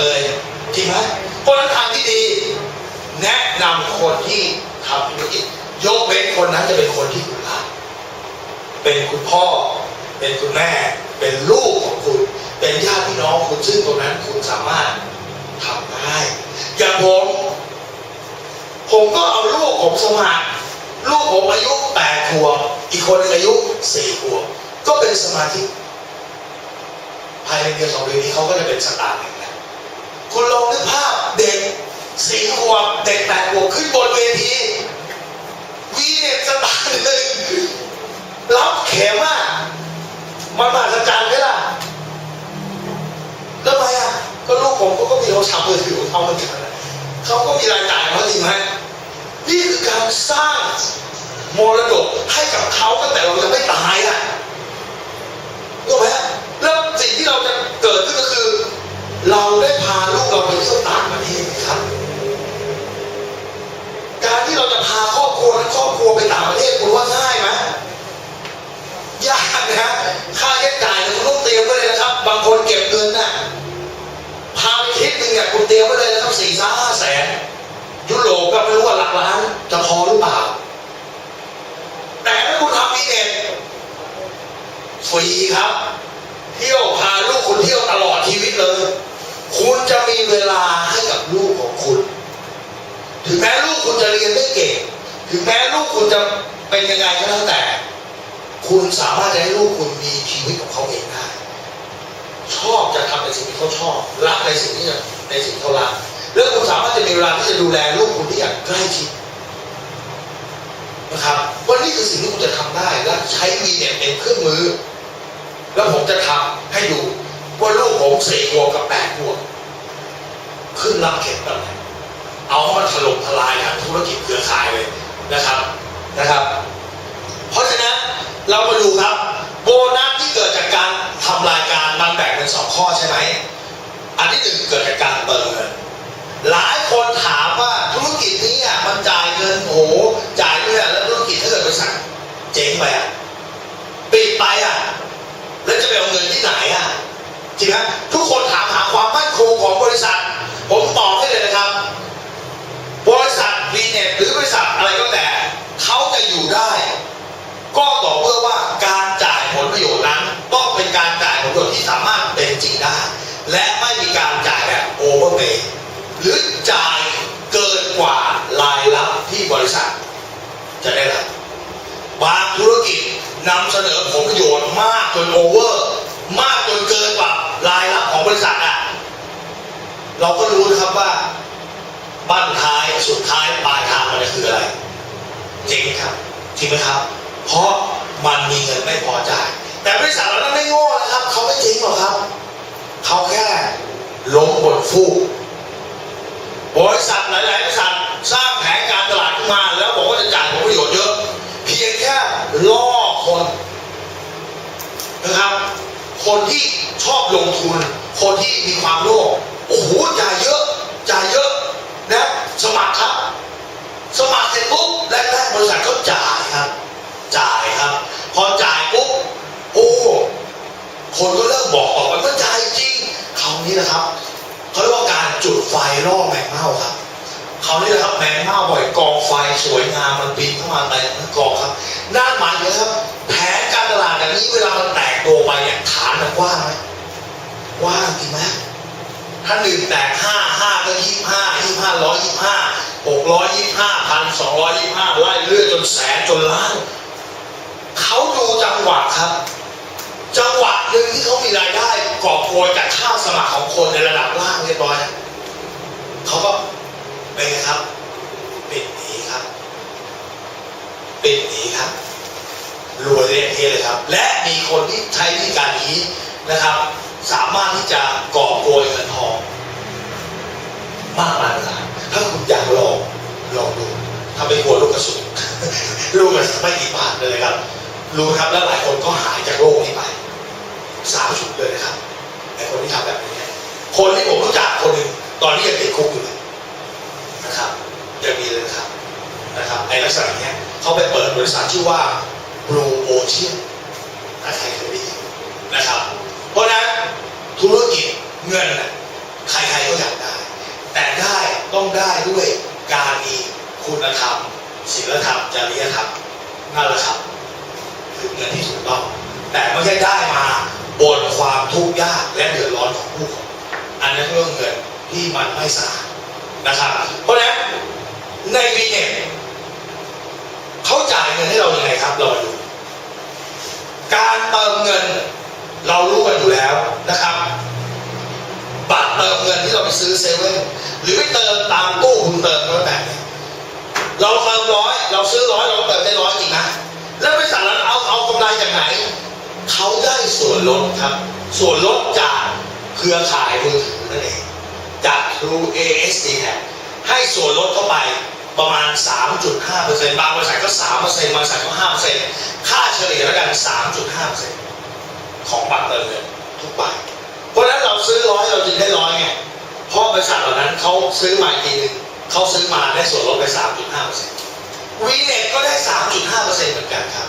เลยจริงไหมเพราะฉะนั้นทางที่ดี แนะนำคนที่ทำธุรกิจยกเว้นคนนั้นจะเป็นคนที่คุณรักเป็นคุณพ่อ เป็นคุณแม่ เป็นลูกของคุณ เป็นญาติพี่น้องคุณซึ่งตรงนั้นคุณสามารถทำได้อย่างผมผมก็เอาลูกผมสมัครลูกผมอายุแปดขวบอีกคนอายุสี่ขวบก็เป็นสมาชิกภายในเดือนสองเดือนนี้เขาก็จะเป็นสตาร์ คุณลองนึกภาพเด็กสี่ขวบเด็กแปดขวบขึ้นบนเวทีวีเน็ตสตาร์หนึ่งรับเข็มอะมันมหัศจรรย์ไหมล่ะแล้วทำไมอะก็ลูกผมเขาก็มีโทรศัพท์มือถือของเขาเหมือนกันเขาก็มีรายจ่ายเขาจริงไหมนี่คือการสร้างมรดกให้กับเขาตั้งแต่เรายังไม่ตายอะรู้ไหมแล้วสิ่งที่เราจะเกิดขึ้นก็คือ เราได้พาลูกเราไปเที่ยวต่างประเทศครับ การที่เราจะพาครอบครัวและครอบครัวไปต่างประเทศคุณว่าง่ายไหมยากนะค่าใช้จ่ายเนี่ยคุณต้องเตรียมไว้เลยนะครับ บางคนเก็บเงินน่ะพาไปทริปหนึ่งเนี่ยคุณเตรียมไว้เลยนะครับสี่ห้าแสน ยุโรปก็ไม่รู้ว่าหลักล้านจะพอหรือเปล่า แต่ถ้าคุณทำมีเน็ตฟ รีครับ เที่ยวพาลูกคุณเที่ยวตลอดชีวิตเลย คุณจะมีเวลาให้กับลูกของคุณ ถึงแม้ลูกคุณจะเรียนไม่เก่ง ถึงแม้ลูกคุณจะเป็นยังไงก็แล้วแต่ คุณสามารถจะให้ลูกคุณมีชีวิตของเขาเองได้ ชอบจะทำในสิ่งที่เขาชอบ รักในสิ่งที่ในสิ่งที่เขารัก แล้วคุณสามารถจะมีเวลาที่จะดูแลลูกคุณที่อย่างใกล้ชิดนะครับวันนี้คือสิ่งที่คุณจะทำได้และใช้วีเนี่ยเป็นเครื่องมือ แล้วผมจะทำให้ดูว่าลูกผมสี่ขวบกับแปดขวบขึ้นรับเข็มแบบไหนเอาให้มันถล่มทลายทั้งธุรกิจเครือข่ายเลยนะครับนะครับ เพราะฉะนั้นเรามาดูครับ โบนัสที่เกิดจากการทำรายการมันแบ่งเป็นสองข้อใช่ไหมอันที่หนึ่งเกิดจากการเบิกเงินหลายคนถามว่าธุรกิจนี้อะมันจ่ายเงินโหจ่ายด้วยอะแล้วธุรกิจถ้าเกิดบริษัทเจ๊งไปอะปิดไปอะแล้ว จะไปเอาเงินที่ไหนอะจริงไหมทุกคนถามหาความมั่นคงของบริษัท ผมตอบให้เลยนะครับ บริษัทวีเน็ตหรือบริษัทอะไรก็แต่เขาจะอยู่ได้ ก็ต่อเมื่อว่าการจ่ายผลประโยชน์นั้น ต้องเป็นการจ่ายผลประโยชน์ที่สามารถเป็นจริงได้ และไม่มีการจ่ายแบบโอเวอร์เ y ย์หรือจ่ายเกินกว่ารายรับที่บริษัท จะได้รับบางธุรกิจ นำเสนอผลประโยชน์มากจนโอเวอร์ มากจนเกินกว่ารายรับของบริษัทอะเราก็รู้นะครับว่าบ้านท้ายสุดท้ายปลายทางมันจะคืออะไรจริงครับจริงไหมครับ เพราะมันมีเงินไม่พอจ่ายแต่บริษัทเรานั้นไม่โง่นะครับ เขาไม่จริงหรอกครับ เขาแค่ล้มบนฟูกบริษัทหลายๆบริษัทสร้างแผนการตลาดขึ้นมา แล้วบอกว่าจะจ่ายผลประโยชน์เยอะ เพียงแค่ล่อคนนะครับ คนที่ชอบลงทุน คนที่มีความโลภโอ้โหจ่ายเยอะจ่ายเยอะนะสมัครครับ สมัครเสร็จปุ๊บแรกๆบริษัทเขาจ่ายครับ จ่ายครับ พอจ่ายปุ๊บโอ้คนก็เริ่มบอกออกไปว่าจ่ายจริงคราวนี้นะครับเขาเรียกว่าการจุดไฟล่อแมงเม่าครับคราวนี้นะครับแมงเม่าบ่อยกองไฟสวยงามมันบินเข้ามาในทั้งกองครับนั่นหมายถึงครับ แผนการตลาดแบบนี้เวลามันแตกตัวไปเนี่ยฐานมันกว้างไหม กว้างจริงไหมถ้าหนึ่งแตกห้าห้าก็ยี่ห้ายี่ห้าร้อยยี่ห้าหกร้อยยี่ห้าพันสองร้อยยี่ห้าไล่เรื่อยจนแสนจนล้านเขาดูจังหวะครับ จังหวะหนึ่งที่เขามีรายได้กอบโกยจากค่าสมัครของคนในระดับล่างเรียบร้อยเขาก็เป็นไงครับปิดหนีครับปิดหนีครับรวยเรียเทเลยครับ และมีคนที่ใช้วิธีการนี้นะครับ สามารถที่จะกอบโกยเงินทองมากมายหลายถ้าคุณอยากลองลองดูถ้าไม่กลัวลูกกระสุนลูกกระสุนไม่กี่บาทเลยครับรู้ครับแล้วหลายคนก็หายจากโรคนี้ไปสาวฉุดเลยนะครับไอ้คนที่ทำแบบนี้คนที่ผมรู้จักคนหนึ่งตอนนี้ยังติดคุกอยู่เลยนะครับยังมีเลยนะครับนะครับไอ้ลักษณะเนี้ยเขาไปเปิดบริษัทชื่อว่า Blue Ocean ใครเคยได้ยินนะครับ เพราะนั้นธุรกิจเงินน่ะใครรๆก็อยากได้ แต่ได้ต้องได้ด้วยการมีคุณธรรมศีลธรรมจริยธรรมนั่นแหละครับคือเงินที่ถูกต้อง แต่ไม่ใช่ได้มาบนความทุกข์ยากและเดือดร้อนของผู้คนอันนั้นเรื่องเงินที่มันไม่สะอาดนะครับ เพราะฉะนั้นในวีเน็ตเขาจ่ายเงินให้เราอยังไงครับเราดูการเติมเงิน เรารู้กันอยู่แล้วนะครับ บัตรเติมเงินที่เราไปซื้อเซเว่นหรือไปเติมตามตู้คุณเติมก็แล้วแต่เราเติมร้อยเราซื้อร้อยเราเติมได้ร้อยจริงนะแล้วบริษัทนั้นเอาเอากำไรจากไหนเขาได้ส่วนลดครับ ส่วนลดจากเครือข่ายมือถือนั่นเองจาก True ASD เนี่ยให้ส่วนลดเข้าไปประมาณ 3.5%บางบริษัทก็ 3%บางบริษัทก็ 5%ค่าเฉลี่ยแล้วกัน 3.5% ของบัตรเติมเงินทุกใบเพราะฉะนั้นเราซื้อร้อยเราจึงได้ร้อยไงเพราะบริษัทเหล่านั้นเขาซื้อมาอีกทีนึงเขาซื้อมาได้ส่วนลดไป 3.5%วีเน็ตก็ได้ 3.5%เหมือนกันครับ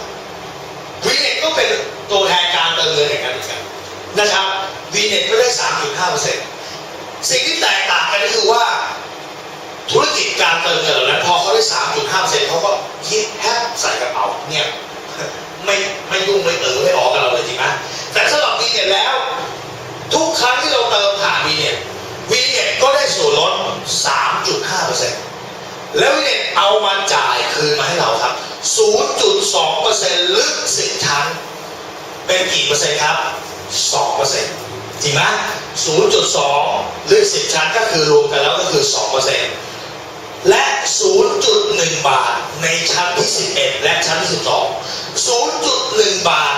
วีเน็ตก็เป็นตัวแทนการเติมเงินอย่างนั้นเหมือนกันนะครับวีเน็ตก็ได้ 3.5%สิ่งที่แตกต่างกันก็คือว่าธุรกิจการเติมเงินเหล่านั้นพอเขาได้ 3.5%เขาก็ยิบแฮปใส่กระเป๋าเนี่ย ไม่ไม่ยุ่งไม่เออไม่ออกกับเราเลยจริงไหมแต่สำหรับวีเน็ตแล้ว ทุกครั้งที่เราเติมผ่านวีเน็ตวีเน็ตก็ได้ส่วนลด 3.5% แล้ววีเน็ตเอามาจ่ายคืนมาให้เราครับ 0.2%ลึก10ชั้น เป็นกี่เปอร์เซ็นต์ครับ 2%จริงไหม0.2 ลึก10ชั้นก็คือรวมกันแล้วก็คือ 2%และ 0.1 บาทในชั้นที่ 11 และชั้นที่ 12 0.1 บาท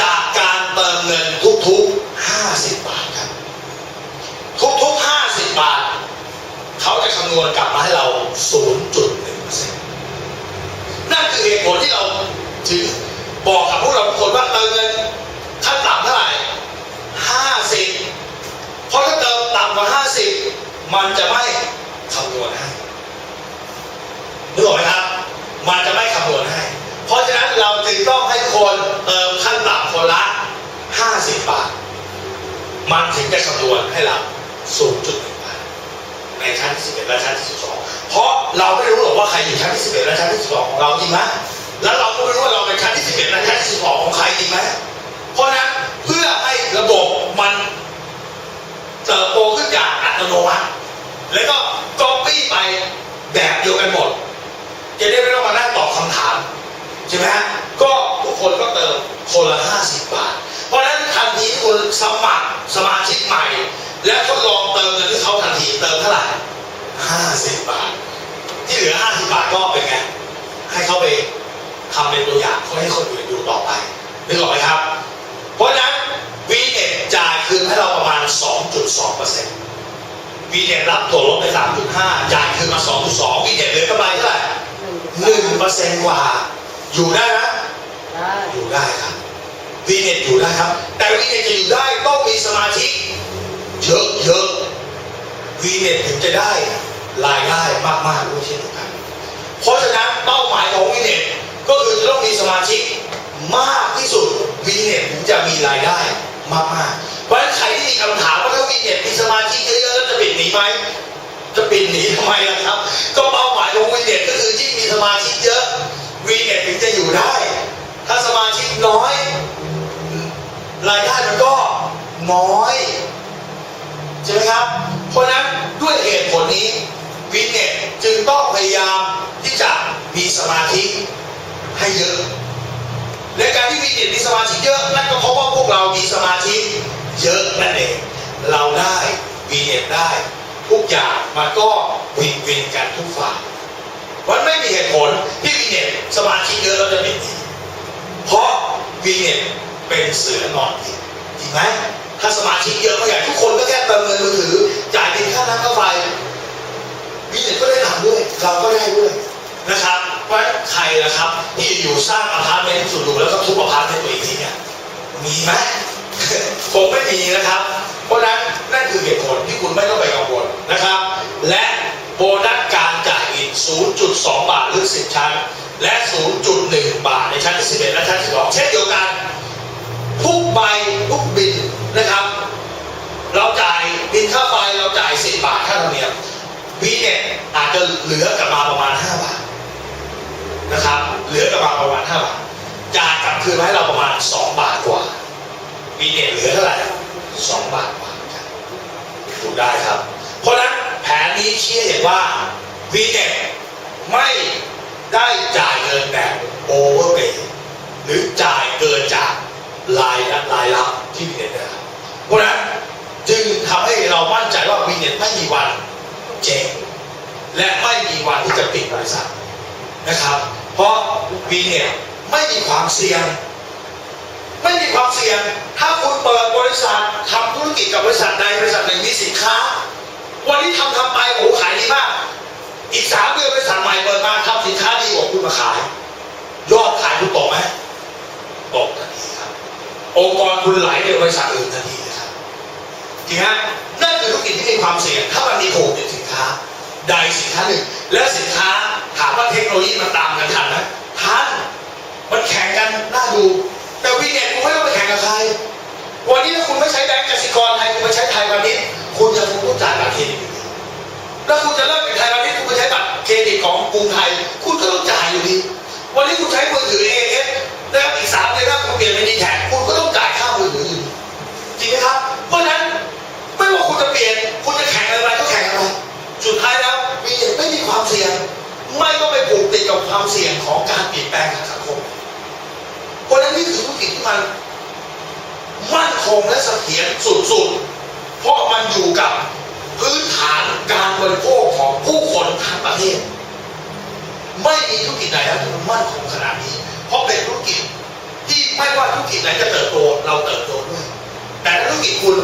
จากการเติมเงินทุกๆ 50 บาทครับ ทุกๆ 50 บาท เขาจะคำนวณกลับมาให้เรา 0.1%นั่นคือเหตุผลที่เราถึงบอกกับพวกเราทุกคนว่าเติมเงินขั้นต่ำเท่าไหร่ 50 เพราะถ้าเติมต่ำกว่า 50 มันจะไม่คำนวณให้นึกออกไหมครับ มันจะไม่คำนวณให้ เพราะฉะนั้นเราจึงต้องให้คนเติมขั้นต่ำคนละ 50 บาท มันถึงจะคำนวณให้เรา 0.1 ในชั้นที่11และชั้นที่12เพราะเราไม่รู้หรอกว่าใครอยู่ชั้นที่11และชั้นที่12ของเราจริงไหมแล้วเราก็ไม่รู้ว่าเราเป็นชั้นที่11และชั้นที่12ของใครจริงไหมเพราะฉะนั้นเพื่อให้ระบบมันเติบโตขึ้นอย่างอัตโนมัติแล้วก็ก๊อปปี้ไปแบบเดียวกันหมด จะได้ไม่ต้องมานั่งตอบคำถามใช่ไหมฮะก็ทุกคนก็เติมคนละ 50 บาท เพราะฉะนั้นทันทีที่คุณสมัครสมาชิกใหม่ และทดลองเติมเงินที่เขาทันทีเติมเท่าไหร่50บาท ที่เหลือ50บาทก็เป็นไง ให้เขาไปทำเป็นตัวอย่างเพื่อให้คนอื่นดูต่อไปนึกออกไหมครับ เพราะฉะนั้นวีเน็ตจ่ายคืนให้เราประมาณ 2.2%วีเน็ตรับตัวลดไป 3.5 จ่ายคืนมา 2.2วีเน็ตเหลือกำไรเท่าไหร่หนึ่งเปอร์เซ็นต์กว่า อยู่ได้ไหมได้อยู่ได้ครับวีเน็ตอยู่ได้ครับ แต่วีเน็ตจะอยู่ได้ต้องมีสมาชิก เยอะเยอะวีเน็ตถึงจะได้รายได้มากๆด้วยเช่นเดียวกัน เพราะฉะนั้นเป้าหมายของวีเน็ตก็คือจะต้องมีสมาชิกมากที่สุดวีเน็ตถึงจะมีรายได้มากๆ เพราะฉะนั้นใครที่มีคำถามว่าถ้าวีเน็ตมีสมาชิกเยอะๆแล้วจะปิดหนีไหมจะปิดหนีทำไมล่ะครับ ก็เป้าหมายของวีเน็ตก็คือยิ่งมีสมาชิกเยอะวีเน็ตถึงจะอยู่ได้ ถ้าสมาชิกน้อย รายได้มันก็น้อย ใช่ไหมครับ เพราะนั้นด้วยเหตุผลนี้วีเน็ตจึงต้องพยายามที่จะมีสมาธิให้เยอะในการที่วีเน็ตมีสมาชิเยอะนั่นก็เพราะว่าพวกเรามีสมาชิเยอะนั่นเองเราได้วีเน็ตได้ ทุกอย่างมันก็วินวินกันทุกฝ่ายมันไม่มีเหตุผลที่วีเน็ตสมาชิเยอะแล้วจะเป็นหนี้เพราะวีเน็ตเป็นเสือนอนกินจริงไหม ถ้าสมาชิกเยอะเมื่อไหร่ทุกคนก็แค่เติมเงินมือถือจ่ายบินค่าน้ำค่าไฟวีเน็ตก็ได้ทำด้วย เราก็ได้ด้วยนะครับเพราะฉะนั้นใครล่ะครับที่อยู่สร้างอพาร์ตเมนต์สุดหรูแล้วก็ทุบอพาร์ตเมนต์ตัวเองทีเนี่ยมีไหมคงไม่มีนะครับ เพราะฉะนั้นนั่นคือเหตุผลที่คุณไม่ต้องไปกังวลนะครับ และโบนัสการจ่ายบิน 0.2 บาทหรือ 10 ชั้น และ 0.1 บาทในชั้นที่11 และชั้นที่12 เช่นเดียวกันทุกใบทุกบิน นะครับ เราจ่ายบินค่าไฟเราจ่าย10วีเน็ตอาจจะเหลือกลับมาประมาณ5บาทนะครับ เหลือกลับมาประมาณ5บาทจ่ายกลับคืนมาให้เราประมาณ 2 บาทกว่าวีเน็ตเหลือเท่าไหร่2บาทกว่าครับดูได้ครับ เพราะนั้นแผนนี้ชี้ให้เห็นว่าวีเน็ตไม่ได้จ่ายเงินแบบโอเวอร์เ y หรือจ่ายเกินจากรายรับรายรับที่วีเน็ต พราะนั้นจึงทำให้เรามั่นใจว่าวีเน็ตไม่มีวันเจ๊งและไม่มีวันที่จะปิดบริษัทนะครับ เพราะวีเน็ตไม่มีความเสี่ยง ไม่มีความเสี่ยง ถ้าคุณเปิดบริษัททำธุรกิจกับบริษัทใดบริษัทหนึ่งมีสินค้า วันนี้ทำทำไปโอ้ขายดีมาก อีกสามเดือนบริษัทใหม่เปิดมาทำสินค้าดีกว่าคุณมาขาย ยอดขายคุณตกไหมตกทันทีครับ องค์กรคุณไหลไปบริษัทอื่นทันที เลยครับจริงฮะนั่นคือธุรกิจที่มีความเสี่ยงถ้ามันมีโผล่เป็นสินค้า ใดสินค้าหนึ่ง และสินค้าถามว่าเทคโนโลยีมันตามกันทันไหมทันมันแข่งกันน่าดู แต่วีเน็ตคุณไม่ต้องไปแข่งกับใครวันนี้ถ้าคุณไม่ใช้แบงก์กสิกรไทยคุณไปใช้ไทยพาณิชย์คุณจะคงต้องจ่ายบัตรเครดิตแล้วคุณจะเลิกเป็นไทยพาณิชย์คุณไปใช้บัตรเครดิตของกรุงไทย คงและเสถียรสุดๆ เพราะมันอยู่กับพื้นฐานการบริโภคของผู้คนทั้งประเทศ ไม่มีธุรกิจไหนแล้วที่มันมั่นคงขนาดนี้ เพราะเป็นธุรกิจที่ไม่ว่าธุรกิจไหนจะเติบโตเราเติบโตด้วยแต่ถ้าธุรกิจคุณ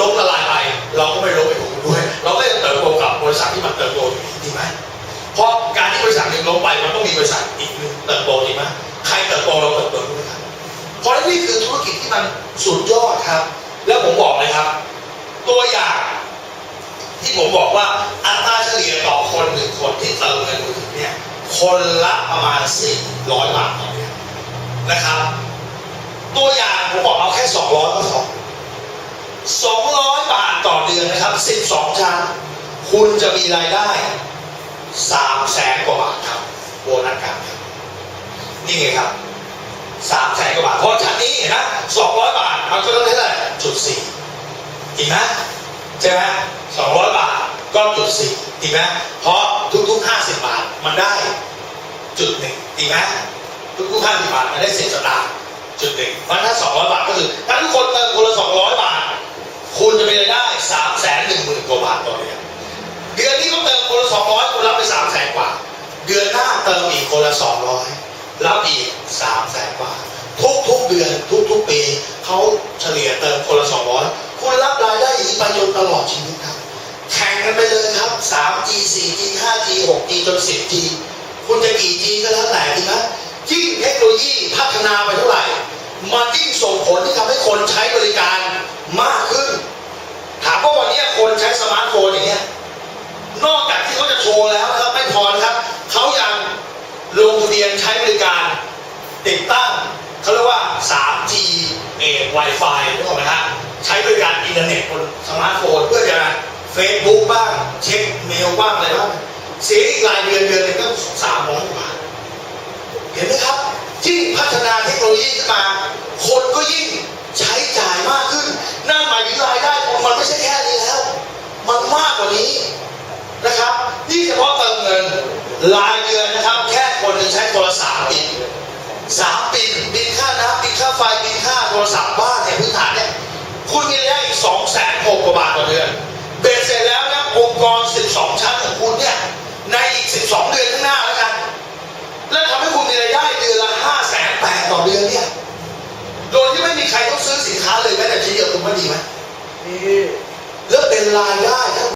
ล้มละลายไป เราก็ไม่ล้มไปกับคุณด้วย เราก็ยังเติบโตกับบริษัทที่มันเติบโตอยู่ดีไหมเพราะการที่บริษัทหนึ่งล้มไปมันต้องมีบริษัทอีกหนึ่งเติบโตจริงไหมใครเติบโตเราเติบโตด้วยครับ เพราะนี่คือธุรกิจที่มันสุดยอดครับ แล้วผมบอกเลยครับ ตัวอย่างที่ผมบอกว่าอัตราเฉลี่ยต่อคนหนึ่งคนที่เติมเงินมือถือเนี่ยคนละประมาณ 400 บาทต่อเดือนนะครับ ตัวอย่างผมบอกเอาแค่ 200 ก็พอ200 บาทต่อเดือนนะครับ 12 ชั้นคุณจะมีรายได้ 3 แสนกว่าบาทครับโบนัสการนี่ไงครับ สามแสนกว่าบาทเพราะชั้นนี้เห็นไหมสองร้อยบาทมันก็ต้องเท่าไหร่จุดสี่จริงไหมใช่ไหมสองร้อยบาทก็จุดสี่จริงไหมเพราะทุกๆห้าสิบบาทมันได้จุดหนึ่งจริงไหมทุกๆห้าสิบบาทมันได้สิบสตางค์จุดหนึ่งเพราะถ้าสองร้อยบาทก็คือถ้าทุกคนเติมคนละสองร้อยบาท คุณจะมีรายได้สามแสนหนึ่งหมื่นกว่าบาทต่อเดือนเดือนนี้เขาเติมคนละสองร้อยคุณรับไปสามแสนกว่า เดือนหน้าเติมอีกคนละสองร้อย รับอีกสามแสนบาททุกทุกเดือนทุกทุกปีเขาเฉลี่ยเติมคนละสองร้อยคุณรับรายได้อย่างนี้ไปจนตลอดชีวิตครับแข่งกันไปเลยครับ 3G 4G 5G 6G จน 10G คุณจะกี่ G ก็แล้วแต่ดีนะยิ่งเทคโนโลยีพัฒนาไปเท่าไหร่ มันยิ่งส่งผลที่ทำให้คนใช้บริการมากขึ้น ถามว่าวันนี้คนใช้สมาร์ทโฟนอย่างเงี้ย นอกจากที่เขาจะโชว์แล้วนะครับไม่พอนะครับ เขายัง ลงเบียนใช้บริการติดตั้งเขาเรียกว่า 3G เอ Wi-Fi นึกออกไหมฮะใช้บริการอินเทอร์เน็ตบนสมาร์ทโฟนเพื่อจะ Facebook บ้าง เช็คเมลบ้างอะไรบ้างเสียอีกรายเดือนเดือนหนึงก็สามร้อยกว่าบาทเห็นไหมครับยิ่งพัฒนาเทคโนโลยีขึ้นมา คนก็ยิ่งใช้จ่ายมากขึ้น นั่นหมายถึงรายได้ของมันไม่ใช่แค่นี้แล้ว มันมากกว่านี้นะครับ นี่เฉพาะเติมเงินรายเดือนนะครับแค่คน หนึ่งใช้โทรศัพท์บินสามบินบินค่าน้ำบินค่าไฟบินค่าโทรศัพท์บ้านเนี่ยพื้นฐานเนี่ยคุณมีรายได้อีกสองแสนหกกว่าบาทต่อเดือนเบสเสร็จแล้วนะองค์กร12ชั้นของคุณเนี่ยในอีก12เดือนข้างหน้าแล้วกัน แล้วทำให้คุณมีรายได้เดือนละ5 8 0 0 0 0ต่อเดือนเนี่ยโดยที่ไม่มีใครต้องซื้อสินค้าเลยแม้แต่ชิ้นเดียวคุณว่าดีไหมนี่แล้วเป็นรายได้ทั้ง